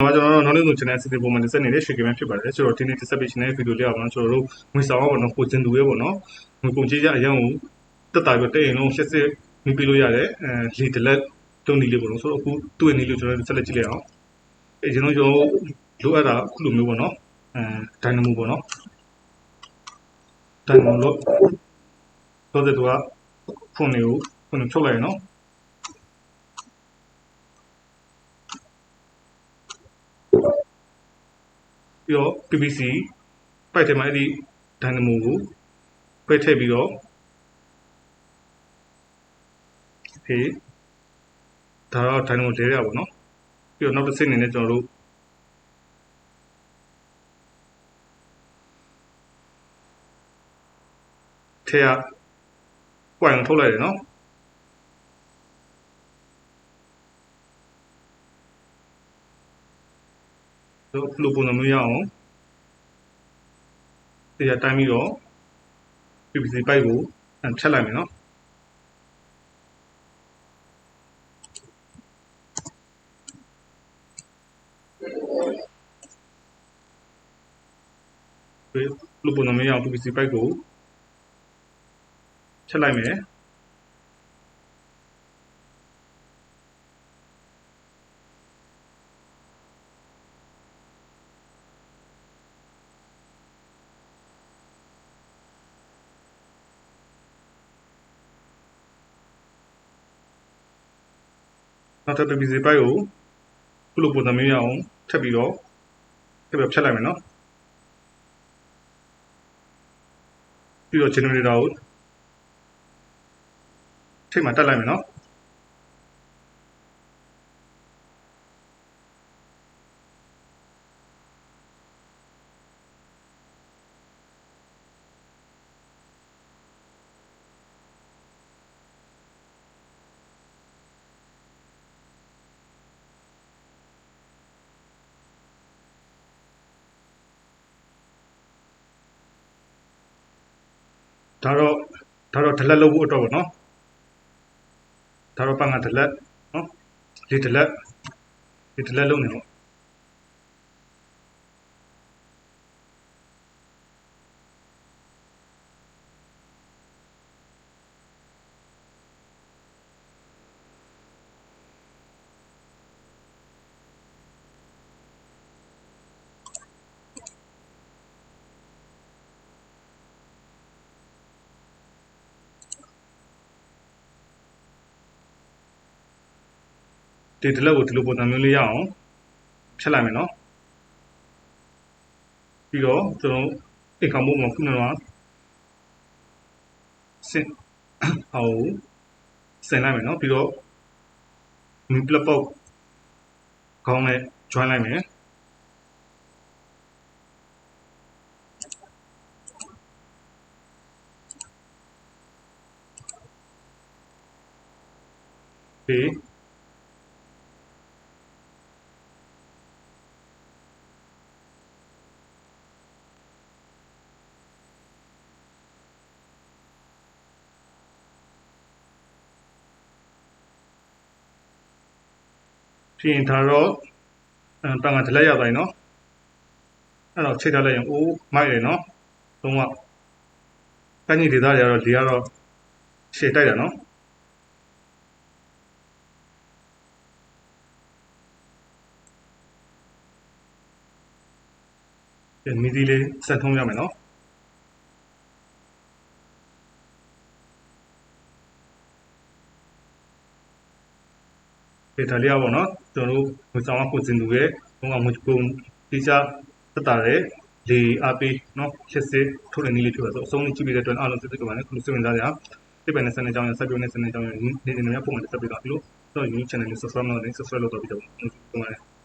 ကျွန်တော်တို့ knowledge channel အစီအစဉ်ပုံမှန်တင်ဆက်နေတဲ့ share game ဖြစ်ပါတယ်ဆိုတော့ဒီနေ့တင်ဆက်ပေးခြင်းတဲ့ video လေးအောင်ကျွန်တော်တို့ငွေဆောင်အောင်တော့ကိုကျင်သူရဲ့ပေါ့နော်ငွေကုန်ကြေးကြအရင်ကိုတက်တာပြီးတဲ့ရင်လုံးရှက်စစ်မိပြလို့ရတယ်အဲလေတလက်တုံးနေလေးပေါ့နော်ဆိုတော့အခုသူ့ရဲ့နေလေးကျွန်တော်တို့ဆက်လက်ကြည့်လိုက်အောင်အဲကျွန်တော်ကျွန်တော်လိုအပ်တာအခုလိုမျိုးပေါ့နော်အဲဒိုင်နမိုပေါ့နော်ဒိုင်နမိုလို့တော့တဲ့သူကဖုန်းလေးကိုဖုန်းချုပ်လိုက်ရနော် ပြီးတော့ PPC ပိုက်ထဲမှာအဲ့ဒီ dynamo ကိုပဲထည့်ပြီးတော့ okay ဒါတော့ dynamo လဲရပါတော့ပြီးတော့နောက်တစ်ဆင့်အနေနဲ့ကျွန်တော်တို့ထဲက point ထုတ်လိုက်တယ်နော် တို့လိုပုံစံမျိုးရအောင်တရားတိုင်းပြီးတော့ PPC ပိုက်ကိုဖြတ်လိုက်မယ်နော်ဒီလိုပုံစံမျိုးရအောင် PPC ပိုက်ကိုဖြတ်လိုက်မယ် နောက်ထပ် PPC ပိုက်ကိုခုလိုပုံစံမျိုးရအောင်ထပ်ပြီးတော့ထပ်ပြီးဖြတ်လိုက်မယ်နော်ပြီးတော့ generator ကိုထိတ်မှတက်လိုက်မယ်နော် ဒါတော့ဒါတော့ဒလက်လုပ်ဖို့အတွက်ပေါ့နော်ဒါတော့ပန်းကဒလက်နော်လေဒလက်လေဒလက်လုပ်နေပေါ့ ဒီဒလက်ကိုဒီလိုပုံစံမျိုးလေးရအောင်ဖြတ်လိုက်မယ်နော်ပြီးတော့ကျွန်တော်အိမ်ခေါမို့မှာခုနကစင်အောင်ဆင်လိုက်မယ်နော်ပြီးတော့မီပလပေါက်ခေါင်းနဲ့ join လိုက်မယ်ဒီ ဖြစ်ရင်ဒါတော့အဲပန်ကဒလက်ရောက်တိုင်းနော်အဲ့တော့ချိန်ထားလိုက်ရင်အိုးမိုက်တယ်နော်လုံးဝကန့်ကြီးဒေသတွေကတော့ဒီကတော့ရှည်တိုက်တာနော်ဒီမီဒီလေးဆက်ထုံးရမယ်နော် ဒီဒါလေးอ่ะပေါ့နော်ကျွန်တော်တို့ငွေဆောင်ကိုစင်သူရဲ့ဘုံကငွေပုံတိကျသက်တာတဲ့လေအပေးနော်ဖြစ်စစ်ထုတ်တဲ့နည်းလေးဖြစ်ပါဆိုအဆုံးလေးကြည့်ပြီးတဲ့အတွက်အားလုံးသိသိကြပါနဲ့ခုလိုစိတ်ဝင်စားကြရဒီပိုင်းနဲ့စနေကြောင်းရဆက်ပြောနေစနေကြောင်းရနေနေများပုံမှန်တက်ပြီးတော့ဒီလိုတော့ YouTube channel လေး subscribe လုပ်နေ subscribe လုပ်တော့ပြီးတော့ဟုတ်ပါတယ်